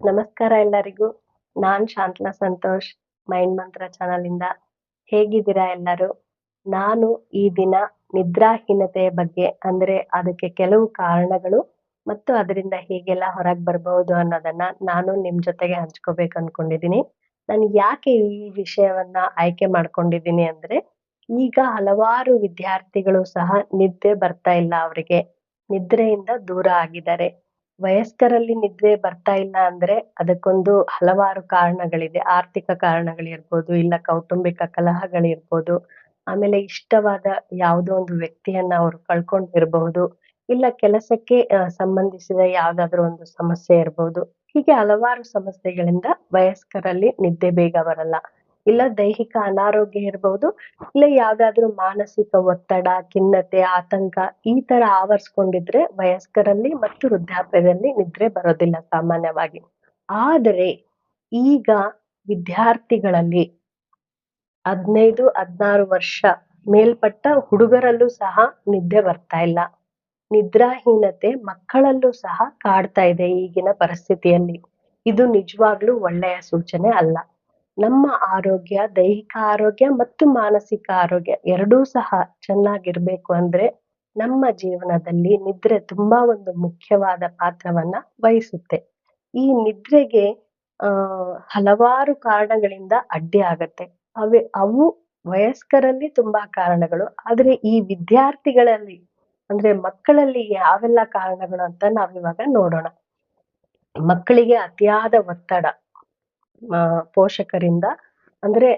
ನಮಸ್ಕಾರ ಎಲ್ಲರಿಗೂ. ನಾನ್ ಶಾಂತಲಾ ಸಂತೋಷ್, ಮೈಂಡ್ ಮಂತ್ರ ಚಾನಲ್ ಇಂದ ಹೇಗಿದ್ದೀರಾ ಎಲ್ಲರೂ? ನಾನು ಈ ದಿನ ನಿದ್ರಾಹೀನತೆಯ ಬಗ್ಗೆ, ಅಂದ್ರೆ ಅದಕ್ಕೆ ಕೆಲವು ಕಾರಣಗಳು ಮತ್ತು ಅದರಿಂದ ಹೇಗೆಲ್ಲ ಹೊರಗೆ ಬರಬಹುದು ಅನ್ನೋದನ್ನ ನಾನು ನಿಮ್ ಜೊತೆಗೆ ಹಂಚ್ಕೋಬೇಕು ಅನ್ಕೊಂಡಿದೀನಿ. ನಾನು ಯಾಕೆ ಈ ವಿಷಯವನ್ನ ಆಯ್ಕೆ ಮಾಡ್ಕೊಂಡಿದ್ದೀನಿ ಅಂದ್ರೆ, ಈಗ ಹಲವಾರು ವಿದ್ಯಾರ್ಥಿಗಳು ಸಹ ನಿದ್ದೆ ಬರ್ತಾ ಇಲ್ಲ ಅವರಿಗೆ. ನಿದ್ರೆಯಿಂದ ದೂರ ಆಗಿದ್ದಾರೆ. ವಯಸ್ಕರಲ್ಲಿ ನಿದ್ರೆ ಬರ್ತಾ ಇಲ್ಲ ಅಂದ್ರೆ ಅದಕ್ಕೊಂದು ಹಲವಾರು ಕಾರಣಗಳಿದೆ. ಆರ್ಥಿಕ ಕಾರಣಗಳಿರ್ಬೋದು, ಇಲ್ಲ ಕೌಟುಂಬಿಕ ಕಲಹಗಳಿರ್ಬೋದು. ಆಮೇಲೆ ಇಷ್ಟವಾದ ಯಾವುದೋ ಒಂದು ವ್ಯಕ್ತಿಯನ್ನ ಅವ್ರು ಕಳ್ಕೊಂಡಿರ್ಬಹುದು, ಇಲ್ಲ ಕೆಲಸಕ್ಕೆ ಸಂಬಂಧಿಸಿದ ಯಾವ್ದಾದ್ರು ಒಂದು ಸಮಸ್ಯೆ ಇರ್ಬೋದು. ಹೀಗೆ ಹಲವಾರು ಸಮಸ್ಯೆಗಳಿಂದ ವಯಸ್ಕರಲ್ಲಿ ನಿದ್ದೆ ಬೇಗ ಬರಲ್ಲ. ಇಲ್ಲ ದೈಹಿಕ ಅನಾರೋಗ್ಯ ಇರ್ಬೋದು, ಇಲ್ಲ ಯಾವ್ದಾದ್ರು ಮಾನಸಿಕ ಒತ್ತಡ, ಖಿನ್ನತೆ, ಆತಂಕ ಈ ತರ ಆವರಿಸ್ಕೊಂಡಿದ್ರೆ ವಯಸ್ಕರಲ್ಲಿ ಮತ್ತು ವೃದ್ಧಾಪ್ಯದಲ್ಲಿ ನಿದ್ರೆ ಬರೋದಿಲ್ಲ ಸಾಮಾನ್ಯವಾಗಿ. ಆದರೆ ಈಗ ವಿದ್ಯಾರ್ಥಿಗಳಲ್ಲಿ ಹದ್ನೈದು, ಹದ್ನಾರು ವರ್ಷ ಮೇಲ್ಪಟ್ಟ ಹುಡುಗರಲ್ಲೂ ಸಹ ನಿದ್ದೆ ಬರ್ತಾ ಇಲ್ಲ. ನಿದ್ರಾಹೀನತೆ ಮಕ್ಕಳಲ್ಲೂ ಸಹ ಕಾಡ್ತಾ ಇದೆ ಈಗಿನ ಪರಿಸ್ಥಿತಿಯಲ್ಲಿ. ಇದು ನಿಜವಾಗ್ಲೂ ಒಳ್ಳೆಯ ಸೂಚನೆ ಅಲ್ಲ. ನಮ್ಮ ಆರೋಗ್ಯ, ದೈಹಿಕ ಆರೋಗ್ಯ ಮತ್ತು ಮಾನಸಿಕ ಆರೋಗ್ಯ ಎರಡೂ ಸಹ ಚೆನ್ನಾಗಿರ್ಬೇಕು ಅಂದ್ರೆ ನಮ್ಮ ಜೀವನದಲ್ಲಿ ನಿದ್ರೆ ತುಂಬಾ ಒಂದು ಮುಖ್ಯವಾದ ಪಾತ್ರವನ್ನ ವಹಿಸುತ್ತೆ. ಈ ನಿದ್ರೆಗೆ, ಆ, ಹಲವಾರು ಕಾರಣಗಳಿಂದ ಅಡ್ಡಿ ಆಗತ್ತೆ. ಅವೆ, ಅವು ವಯಸ್ಕರಲ್ಲಿ ತುಂಬಾ ಕಾರಣಗಳು. ಆದ್ರೆ ಈ ವಿದ್ಯಾರ್ಥಿಗಳಲ್ಲಿ, ಅಂದ್ರೆ ಮಕ್ಕಳಲ್ಲಿ ಯಾವೆಲ್ಲ ಕಾರಣಗಳು ಅಂತ ನಾವಿವಾಗ ನೋಡೋಣ. ಮಕ್ಕಳಿಗೆ ಅತಿಯಾದ ಒತ್ತಡ ಪೋಷಕರಿಂದ. ಅಂದ್ರೆ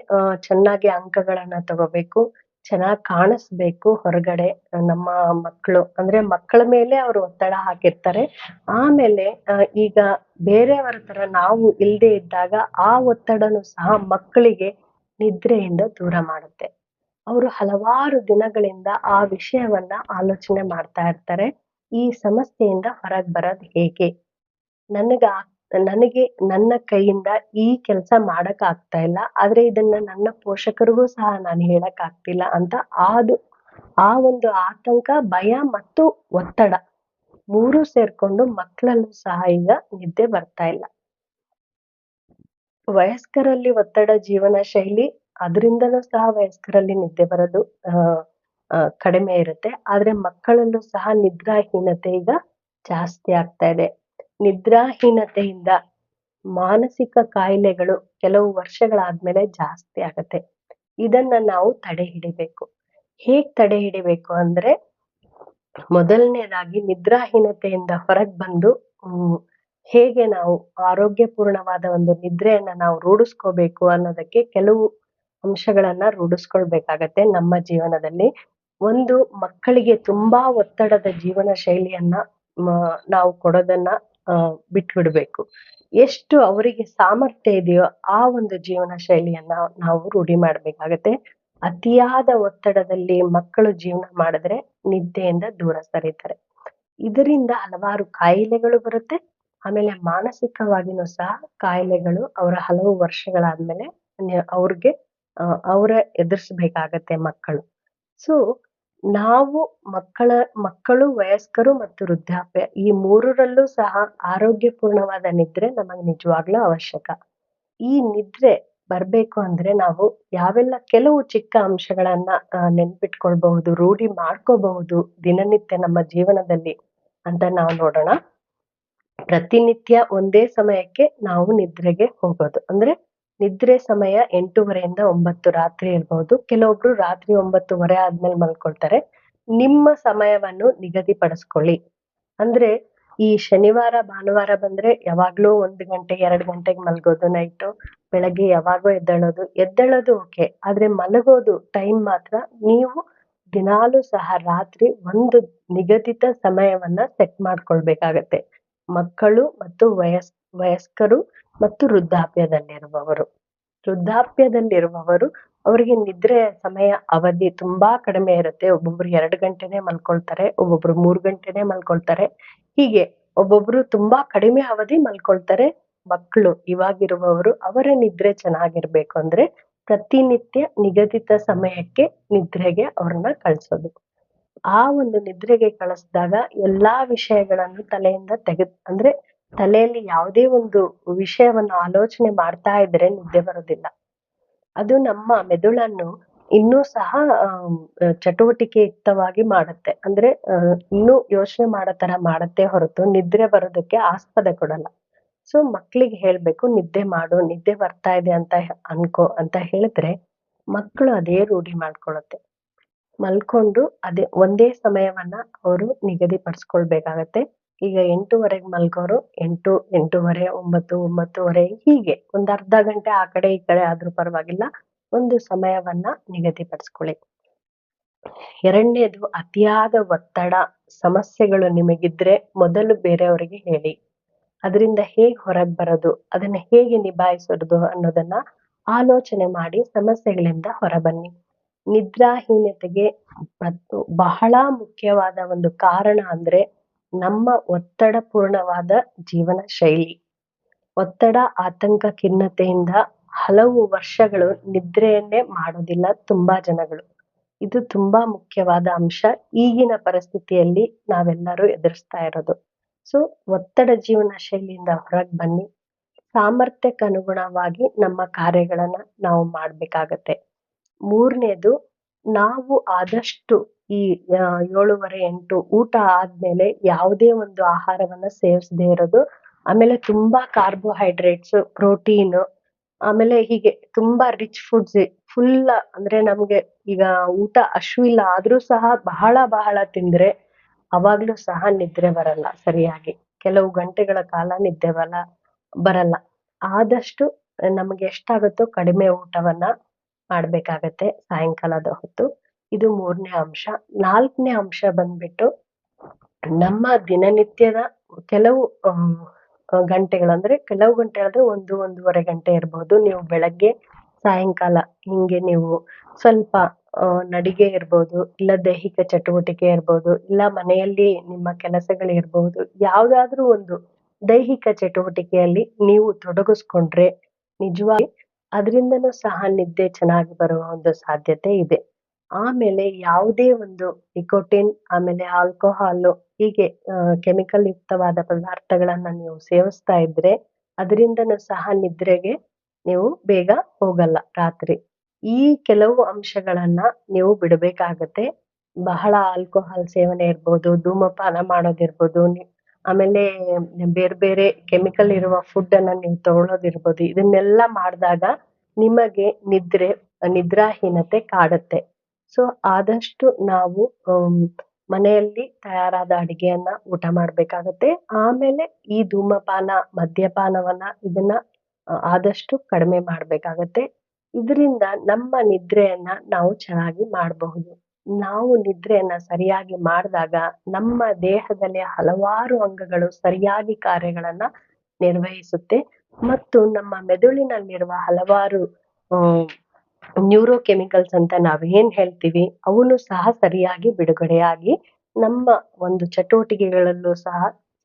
ಚೆನ್ನಾಗಿ ಅಂಕಗಳನ್ನ ತಗೋಬೇಕು, ಚೆನ್ನಾಗ್ ಕಾಣಿಸ್ಬೇಕು ಹೊರಗಡೆ ನಮ್ಮ ಮಕ್ಕಳು ಅಂದ್ರೆ ಮಕ್ಕಳ ಮೇಲೆ ಅವರು ಒತ್ತಡ ಹಾಕಿರ್ತಾರೆ. ಆಮೇಲೆ ಈಗ ಬೇರೆಯವರ ತರ ನಾವು ಇಲ್ದೆ ಇದ್ದಾಗ ಆ ಒತ್ತಡನು ಸಹ ಮಕ್ಕಳಿಗೆ ನಿದ್ರೆಯಿಂದ ದೂರ ಮಾಡುತ್ತೆ. ಅವರು ಹಲವಾರು ದಿನಗಳಿಂದ ಆ ವಿಷಯವನ್ನ ಆಲೋಚನೆ ಮಾಡ್ತಾ ಇರ್ತಾರೆ. ಈ ಸಮಸ್ಯೆಯಿಂದ ಹೊರಗ್ ಬರೋದು ಹೇಗೆ? ನನಗ ನನಗೆ ನನ್ನ ಕೈಯಿಂದ ಈ ಕೆಲಸ ಮಾಡಕ್ ಆಗ್ತಾ ಇಲ್ಲ. ಆದ್ರೆ ಇದನ್ನ ನನ್ನ ಪೋಷಕರಿಗೂ ಸಹ ನಾನು ಹೇಳಕ್ ಆಗ್ತಿಲ್ಲ ಅಂತ ಆದು, ಆ ಒಂದು ಆತಂಕ, ಭಯ ಮತ್ತು ಒತ್ತಡ ಮೂರು ಸೇರ್ಕೊಂಡು ಮಕ್ಕಳಲ್ಲೂ ಸಹ ಈಗ ನಿದ್ದೆ ಬರ್ತಾ ಇಲ್ಲ. ವಯಸ್ಕರಲ್ಲಿ ಒತ್ತಡ ಜೀವನ ಶೈಲಿ ಅದರಿಂದಲೂ ಸಹ ವಯಸ್ಕರಲ್ಲಿ ನಿದ್ದೆ ಬರೋದು ಕಡಿಮೆ ಇರುತ್ತೆ. ಆದ್ರೆ ಮಕ್ಕಳಲ್ಲೂ ಸಹ ನಿದ್ರಾಹೀನತೆ ಈಗ ಜಾಸ್ತಿ ಆಗ್ತಾ ಇದೆ. ನಿದ್ರಾಹೀನತೆಯಿಂದ ಮಾನಸಿಕ ಕಾಯಿಲೆಗಳು ಕೆಲವು ವರ್ಷಗಳಾದ್ಮೇಲೆ ಜಾಸ್ತಿ ಆಗತ್ತೆ. ಇದನ್ನ ನಾವು ತಡೆ ಹಿಡಿಬೇಕು. ಹೇಗ್ ತಡೆ ಹಿಡಿಬೇಕು ಅಂದ್ರೆ ಮೊದಲನೇದಾಗಿ ನಿದ್ರಾಹೀನತೆಯಿಂದ ಹೊರಗೆ ಬಂದು ಹೇಗೆ ನಾವು ಆರೋಗ್ಯಪೂರ್ಣವಾದ ಒಂದು ನಿದ್ರೆಯನ್ನ ನಾವು ರೂಢಿಸ್ಕೋಬೇಕು ಅನ್ನೋದಕ್ಕೆ ಕೆಲವು ಅಂಶಗಳನ್ನ ರೂಢಿಸ್ಕೊಳ್ಬೇಕಾಗತ್ತೆ ನಮ್ಮ ಜೀವನದಲ್ಲಿ. ಒಂದು ಮಕ್ಕಳಿಗೆ ತುಂಬಾ ಒತ್ತಡದ ಜೀವನ ಶೈಲಿಯನ್ನ ನಾವು ಕೊಡೋದನ್ನ ಬಿಟ್ಬಿಡ್ಬೇಕು. ಎಷ್ಟು ಅವರಿಗೆ ಸಾಮರ್ಥ್ಯ ಇದೆಯೋ ಆ ಒಂದು ಜೀವನ ಶೈಲಿಯನ್ನ ನಾವು ರೂಢಿ ಮಾಡ್ಬೇಕಾಗತ್ತೆ. ಅತಿಯಾದ ಒತ್ತಡದಲ್ಲಿ ಮಕ್ಕಳು ಜೀವನ ಮಾಡಿದ್ರೆ ನಿದ್ದೆಯಿಂದ ದೂರ ಸರಿತಾರೆ. ಇದರಿಂದ ಹಲವಾರು ಕಾಯಿಲೆಗಳು ಬರುತ್ತೆ. ಆಮೇಲೆ ಮಾನಸಿಕವಾಗಿನೂ ಸಹ ಕಾಯಿಲೆಗಳು ಅವರ ಹಲವು ವರ್ಷಗಳಾದ್ಮೇಲೆ ಅವ್ರಿಗೆ ಅವರ ಎದುರಿಸ್ಬೇಕಾಗತ್ತೆ ಮಕ್ಕಳು. ಸೊ ನಾವು ಮಕ್ಕಳ, ಮಕ್ಕಳು, ವಯಸ್ಕರು ಮತ್ತು ವೃದ್ಧಾಪ್ಯ ಈ ಮೂರರಲ್ಲೂ ಸಹ ಆರೋಗ್ಯಪೂರ್ಣವಾದ ನಿದ್ರೆ ನಮಗೆ ನಿಜವಾಗ್ಲೂ ಅವಶ್ಯಕ. ಈ ನಿದ್ರೆ ಬರ್ಬೇಕು ಅಂದ್ರೆ ನಾವು ಯಾವೆಲ್ಲ ಕೆಲವು ಚಿಕ್ಕ ಅಂಶಗಳನ್ನ ನೆನ್ಪಿಟ್ಕೊಳ್ಬಹುದು, ರೂಢಿ ಮಾಡ್ಕೋಬಹುದು ದಿನನಿತ್ಯ ನಮ್ಮ ಜೀವನದಲ್ಲಿ ಅಂತ ನಾವು ನೋಡೋಣ. ಪ್ರತಿನಿತ್ಯ ಒಂದೇ ಸಮಯಕ್ಕೆ ನಾವು ನಿದ್ರೆಗೆ ಹೋಗೋದು. ಅಂದ್ರೆ ನಿದ್ರೆ ಸಮಯ ಎಂಟೂವರೆಯಿಂದ ಒಂಬತ್ತು ರಾತ್ರಿ ಇರ್ಬಹುದು ಕೆಲವೊಬ್ರು ರಾತ್ರಿ ಒಂಬತ್ತುವರೆ ಆದ್ಮೇಲೆ ಮಲ್ಕೊಳ್ತಾರೆ. ನಿಮ್ಮ ಸಮಯವನ್ನು ನಿಗದಿಪಡಿಸ್ಕೊಳ್ಳಿ. ಅಂದ್ರೆ ಈ ಶನಿವಾರ, ಭಾನುವಾರ ಬಂದ್ರೆ ಯಾವಾಗ್ಲೂ ಒಂದ್ ಗಂಟೆ, ಎರಡ್ ಗಂಟೆಗೆ ಮಲ್ಗೋದು ನೈಟು, ಬೆಳಗ್ಗೆ ಯಾವಾಗೋ ಎದ್ದೇಳೋದು. ಎದ್ದೇಳೋದು ಓಕೆ, ಆದ್ರೆ ಮಲಗೋದು ಟೈಮ್ ಮಾತ್ರ. ನೀವು ದಿನಾಲೂ ಸಹ ರಾತ್ರಿ ಒಂದು ನಿಗದಿತ ಸಮಯವನ್ನ ಸೆಟ್ ಮಾಡ್ಕೊಳ್ಬೇಕಾಗತ್ತೆ. ಮಕ್ಕಳು ಮತ್ತು ವಯಸ್, ವಯಸ್ಕರು ಮತ್ತು ವೃದ್ಧಾಪ್ಯದಲ್ಲಿರುವವರು. ವೃದ್ಧಾಪ್ಯದಲ್ಲಿರುವವರು, ಅವರಿಗೆ ನಿದ್ರೆ ಸಮಯ, ಅವಧಿ ತುಂಬಾ ಕಡಿಮೆ ಇರುತ್ತೆ. ಒಬ್ಬೊಬ್ರು ಎರಡು ಗಂಟೆನೆ ಮಲ್ಕೊಳ್ತಾರೆ, ಒಬ್ಬೊಬ್ರು ಮೂರ್ ಗಂಟೆನೆ ಮಲ್ಕೊಳ್ತಾರೆ. ಹೀಗೆ ಒಬ್ಬೊಬ್ರು ತುಂಬಾ ಕಡಿಮೆ ಅವಧಿ ಮಲ್ಕೊಳ್ತಾರೆ. ಮಕ್ಕಳು ಇವಾಗಿರುವವರು, ಅವರ ನಿದ್ರೆ ಚೆನ್ನಾಗಿರ್ಬೇಕು ಅಂದ್ರೆ ಪ್ರತಿನಿತ್ಯ ನಿಗದಿತ ಸಮಯಕ್ಕೆ ನಿದ್ರೆಗೆ ಅವ್ರನ್ನ ಕಳ್ಸೋದು. ಆ ಒಂದು ನಿದ್ರೆಗೆ ಕಳಿಸಿದಾಗ ಎಲ್ಲಾ ವಿಷಯಗಳನ್ನು ತಲೆಯಿಂದ ತೆಗೆದ್, ಅಂದ್ರೆ ತಲೆಯಲ್ಲಿ ಯಾವುದೇ ಒಂದು ವಿಷಯವನ್ನು ಆಲೋಚನೆ ಮಾಡ್ತಾ ಇದ್ರೆ ನಿದ್ದೆ ಬರೋದಿಲ್ಲ. ಅದು ನಮ್ಮ ಮೆದುಳನ್ನು ಇನ್ನೂ ಸಹ ಚಟುವಟಿಕೆ ಚಟುವಟಿಕೆಯುಕ್ತವಾಗಿ ಮಾಡುತ್ತೆ. ಅಂದ್ರೆ ಇನ್ನೂ ಯೋಚನೆ ಮಾಡೋ ತರ ಮಾಡತ್ತೆ ಹೊರತು ನಿದ್ರೆ ಬರೋದಕ್ಕೆ ಆಸ್ಪದ ಕೊಡಲ್ಲ. ಸೊ, ಮಕ್ಳಿಗೆ ಹೇಳ್ಬೇಕು, ನಿದ್ದೆ ಮಾಡು, ನಿದ್ದೆ ಬರ್ತಾ ಇದೆ ಅಂತ ಅನ್ಕೋ, ಅಂತ ಹೇಳಿದ್ರೆ ಮಕ್ಕಳು ಅದೇ ರೂಢಿ ಮಾಡ್ಕೊಳತ್ತೆ ಮಲ್ಕೊಂಡು ಅದೇ, ಒಂದೇ ಸಮಯವನ್ನ ಅವರು ನಿಗದಿಪಡಿಸ್ಕೊಳ್ಬೇಕಾಗತ್ತೆ. ಈಗ ಎಂಟೂವರೆಗೆ ಮಲ್ಗೋರು, ಎಂಟು, ಎಂಟೂವರೆ, ಒಂಬತ್ತು, ಒಂಬತ್ತುವರೆ, ಹೀಗೆ ಒಂದು ಅರ್ಧ ಗಂಟೆ ಆ ಕಡೆ ಈ ಕಡೆ ಆದ್ರೂ ಪರವಾಗಿಲ್ಲ. ಒಂದು ಸಮಯವನ್ನ ನಿಗದಿಪಡಿಸ್ಕೊಳ್ಳಿ. ಎರಡನೇದು, ಅತಿಯಾದ ಒತ್ತಡ, ಸಮಸ್ಯೆಗಳು ನಿಮಗಿದ್ರೆ ಮೊದಲು ಬೇರೆಯವರಿಗೆ ಹೇಳಿ. ಅದರಿಂದ ಹೇಗೆ ಹೊರಗೆ ಬರೋದು, ಅದನ್ನ ಹೇಗೆ ನಿಭಾಯಿಸೋದು ಅನ್ನೋದನ್ನ ಆಲೋಚನೆ ಮಾಡಿ ಸಮಸ್ಯೆಗಳಿಂದ ಹೊರಬನ್ನಿ. ನಿದ್ರಾಹೀನತೆಗೆ ಮತ್ತು ಬಹಳ ಮುಖ್ಯವಾದ ಒಂದು ಕಾರಣ ಅಂದ್ರೆ ನಮ್ಮ ಒತ್ತಡ ಪೂರ್ಣವಾದ ಜೀವನ ಶೈಲಿ. ಒತ್ತಡ, ಆತಂಕ, ಖಿನ್ನತೆಯಿಂದ ಹಲವು ವರ್ಷಗಳು ನಿದ್ರೆಯನ್ನೇ ಮಾಡೋದಿಲ್ಲ ತುಂಬಾ ಜನಗಳು. ಇದು ತುಂಬಾ ಮುಖ್ಯವಾದ ಅಂಶ. ಈಗಿನ ಪರಿಸ್ಥಿತಿಯಲ್ಲಿ ನಾವೆಲ್ಲರೂ ಎದುರಿಸ್ತಾ ಇರೋದು. ಸೊ ಒತ್ತಡ ಜೀವನ ಶೈಲಿಯಿಂದ ಹೊರಗ್ ಬನ್ನಿ. ಸಾಮರ್ಥ್ಯಕ್ಕೆ ಅನುಗುಣವಾಗಿ ನಮ್ಮ ಕಾರ್ಯಗಳನ್ನ ನಾವು ಮಾಡ್ಬೇಕಾಗತ್ತೆ. ಮೂರನೇದು, ನಾವು ಆದಷ್ಟು ಈ ಏಳುವರೆ, ಎಂಟು ಊಟ ಆದ್ಮೇಲೆ ಯಾವುದೇ ಒಂದು ಆಹಾರವನ್ನ ಸೇವಿಸದೆ ಇರೋದು. ಆಮೇಲೆ ತುಂಬಾ ಕಾರ್ಬೋಹೈಡ್ರೇಟ್ಸ್, ಪ್ರೋಟೀನ್, ಆಮೇಲೆ ಹೀಗೆ ತುಂಬಾ ರಿಚ್ ಫುಡ್ಸ್ ಫುಲ್ ಅಂದ್ರೆ ನಮ್ಗೆ ಈಗ ಊಟ ಹಶ್ವಿಲ್ಲ ಆದ್ರೂ ಸಹ ಬಹಳ ಬಹಳ ತಿಂದ್ರೆ ಅವಾಗ್ಲೂ ಸಹ ನಿದ್ರೆ ಬರಲ್ಲ ಸರಿಯಾಗಿ. ಕೆಲವು ಗಂಟೆಗಳ ಕಾಲ ನಿದ್ದೆ ಬಲ, ಬರಲ್ಲ. ಆದಷ್ಟು ನಮ್ಗೆ ಎಷ್ಟಾಗುತ್ತೋ ಕಡಿಮೆ ಊಟವನ್ನ ಮಾಡ್ಬೇಕಾಗತ್ತೆ ಸಾಯಂಕಾಲದ ಹೊತ್ತು. ಇದು ಮೂರನೇ ಅಂಶ. ನಾಲ್ಕನೇ ಅಂಶ ಬಂದ್ಬಿಟ್ಟು ನಮ್ಮ ದಿನನಿತ್ಯದ ಕೆಲವು ಗಂಟೆಗಳಂದ್ರೆ ಕೆಲವು ಗಂಟೆ ಆದ್ರೆ ಒಂದು, ಒಂದೂವರೆ ಗಂಟೆ ಇರ್ಬೋದು. ನೀವು ಬೆಳಗ್ಗೆ, ಸಾಯಂಕಾಲ ಹಿಂಗೆ ನೀವು ಸ್ವಲ್ಪ ನಡಿಗೆ ಇರ್ಬೋದು, ಇಲ್ಲ ದೈಹಿಕ ಚಟುವಟಿಕೆ ಇರ್ಬೋದು, ಇಲ್ಲ ಮನೆಯಲ್ಲಿ ನಿಮ್ಮ ಕೆಲಸಗಳು ಇರ್ಬೋದು, ಯಾವ್ದಾದ್ರೂ ಒಂದು ದೈಹಿಕ ಚಟುವಟಿಕೆಯಲ್ಲಿ ನೀವು ತೊಡಗಿಸ್ಕೊಂಡ್ರೆ ನಿಜವಾಗಿ ಅದರಿಂದನೂ ಸಹ ನಿದ್ದೆ ಚೆನ್ನಾಗಿ ಬರುವ ಒಂದು ಸಾಧ್ಯತೆ ಇದೆ. ಆಮೇಲೆ ಯಾವುದೇ ಒಂದು ನಿಕೋಟಿನ್, ಆಮೇಲೆ ಆಲ್ಕೋಹಾಲ್, ಹೀಗೆ ಕೆಮಿಕಲ್ ಯುಕ್ತವಾದ ಪದಾರ್ಥಗಳನ್ನ ನೀವು ಸೇವಿಸ್ತಾ ಇದ್ರೆ ಅದರಿಂದನೂ ಸಹ ನಿದ್ರೆಗೆ ನೀವು ಬೇಗ ಹೋಗಲ್ಲ ರಾತ್ರಿ. ಈ ಕೆಲವು ಅಂಶಗಳನ್ನ ನೀವು ಬಿಡಬೇಕಾಗತ್ತೆ. ಬಹಳ ಆಲ್ಕೋಹಾಲ್ ಸೇವನೆ ಇರ್ಬೋದು, ಧೂಮಪಾನ ಮಾಡೋದಿರ್ಬೋದು ಆಮೇಲೆ ಬೇರೆ ಬೇರೆ ಕೆಮಿಕಲ್ ಇರುವ ಫುಡ್ ಅನ್ನ ನೀವು ತಗೊಳ್ಳೋದಿರ್ಬೋದು ಇದನ್ನೆಲ್ಲ ಮಾಡಿದಾಗ ನಿಮಗೆ ನಿದ್ರೆ, ನಿದ್ರಾಹೀನತೆ ಕಾಡುತ್ತೆ. ಸೊ ಆದಷ್ಟು ನಾವು ಮನೆಯಲ್ಲಿ ತಯಾರಾದ ಅಡಿಗೆಯನ್ನ ಊಟ ಮಾಡ್ಬೇಕಾಗತ್ತೆ. ಆಮೇಲೆ ಈ ಧೂಮಪಾನ, ಮದ್ಯಪಾನವನ್ನ ಇದನ್ನ ಆದಷ್ಟು ಕಡಿಮೆ ಮಾಡ್ಬೇಕಾಗತ್ತೆ. ಇದರಿಂದ ನಮ್ಮ ನಿದ್ರೆಯನ್ನ ನಾವು ಚೆನ್ನಾಗಿ ಮಾಡಬಹುದು. ನಾವು ನಿದ್ರೆಯನ್ನ ಸರಿಯಾಗಿ ಮಾಡಿದಾಗ ನಮ್ಮ ದೇಹದಲ್ಲಿ ಹಲವಾರು ಅಂಗಗಳು ಸರಿಯಾಗಿ ಕಾರ್ಯಗಳನ್ನ ನಿರ್ವಹಿಸುತ್ತೆ. ಮತ್ತು ನಮ್ಮ ಮೆದುಳಿನಲ್ಲಿರುವ ಹಲವಾರು ನ್ಯೂರೋ ಕೆಮಿಕಲ್ಸ್ ಅಂತ ನಾವ್ ಏನ್ ಹೇಳ್ತೀವಿ, ಅವನು ಸಹ ಸರಿಯಾಗಿ ಬಿಡುಗಡೆಯಾಗಿ ನಮ್ಮ ಒಂದು ಚಟುವಟಿಕೆಗಳಲ್ಲೂ ಸಹ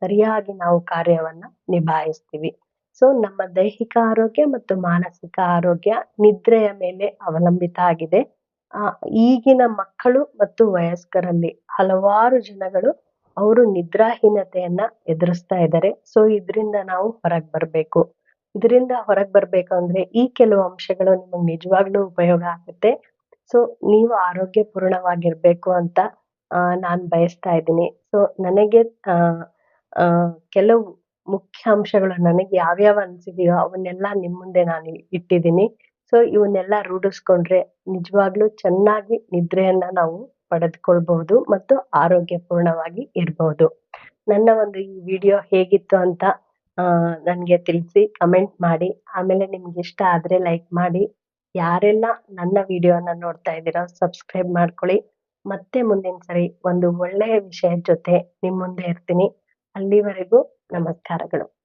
ಸರಿಯಾಗಿ ನಾವು ಕಾರ್ಯವನ್ನ ನಿಭಾಯಿಸ್ತೀವಿ. ಸೊ ನಮ್ಮ ದೈಹಿಕ ಆರೋಗ್ಯ ಮತ್ತು ಮಾನಸಿಕ ಆರೋಗ್ಯ ನಿದ್ರೆಯ ಮೇಲೆ ಅವಲಂಬಿತ ಆಗಿದೆ. ಆ, ಈಗಿನ ಮಕ್ಕಳು ಮತ್ತು ವಯಸ್ಕರಲ್ಲಿ ಹಲವಾರು ಜನಗಳು ಅವರು ನಿದ್ರಾಹೀನತೆಯನ್ನ ಎದುರಿಸ್ತಾ ಇದ್ದಾರೆ. ಸೊ ಇದರಿಂದ ನಾವು ಹೊರಗೆ ಬರ್ಬೇಕು. ಇದರಿಂದ ಹೊರಗೆ ಬರ್ಬೇಕು ಅಂದ್ರೆ ಈ ಕೆಲವು ಅಂಶಗಳು ನಿಮಗೆ ನಿಜವಾಗ್ಲೂ ಉಪಯೋಗ ಆಗುತ್ತೆ. ಸೊ ನೀವು ಆರೋಗ್ಯ ಪೂರ್ಣವಾಗಿರ್ಬೇಕು ಅಂತ ನಾನು ಬಯಸ್ತಾ ಇದ್ದೀನಿ. ಸೊ ನನಗೆ ಕೆಲವು ಮುಖ್ಯ ಅಂಶಗಳು ನನಗೆ ಯಾವ್ಯಾವ ಅನ್ಸಿದೆಯೋ ಅವನ್ನೆಲ್ಲ ನಿಮ್ ಮುಂದೆ ನಾನು ಇಟ್ಟಿದ್ದೀನಿ. ಸೊ ಇವನ್ನೆಲ್ಲ ರೂಢಿಸ್ಕೊಂಡ್ರೆ ನಿಜವಾಗ್ಲೂ ಚೆನ್ನಾಗಿ ನಿದ್ರೆಯನ್ನ ನಾವು ಪಡೆದುಕೊಳ್ಬಹುದು ಮತ್ತು ಆರೋಗ್ಯಪೂರ್ಣವಾಗಿ ಇರ್ಬಹುದು. ನನ್ನ ಒಂದು ಈ ವಿಡಿಯೋ ಹೇಗಿತ್ತು ಅಂತ ಆ, ನನಗೆ ತಿಳಿಸಿ ಕಮೆಂಟ್ ಮಾಡಿ. ಆಮೇಲೆ ನಿಮ್ಗೆ ಇಷ್ಟ ಆದ್ರೆ ಲೈಕ್ ಮಾಡಿ. ಯಾರೆಲ್ಲ ನನ್ನ ವಿಡಿಯೋನ ನೋಡ್ತಾ ಇದ್ದೀರೋ ಸಬ್ಸ್ಕ್ರೈಬ್ ಮಾಡ್ಕೊಳ್ಳಿ. ಮತ್ತೆ ಮುಂದಿನ ಸರಿ ಒಂದು ಒಳ್ಳೆಯ ವಿಷಯದ ಜೊತೆ ನಿಮ್ಮ ಮುಂದೆ ಇರ್ತೀನಿ. ಅಲ್ಲಿವರೆಗೂ ನಮಸ್ಕಾರಗಳು.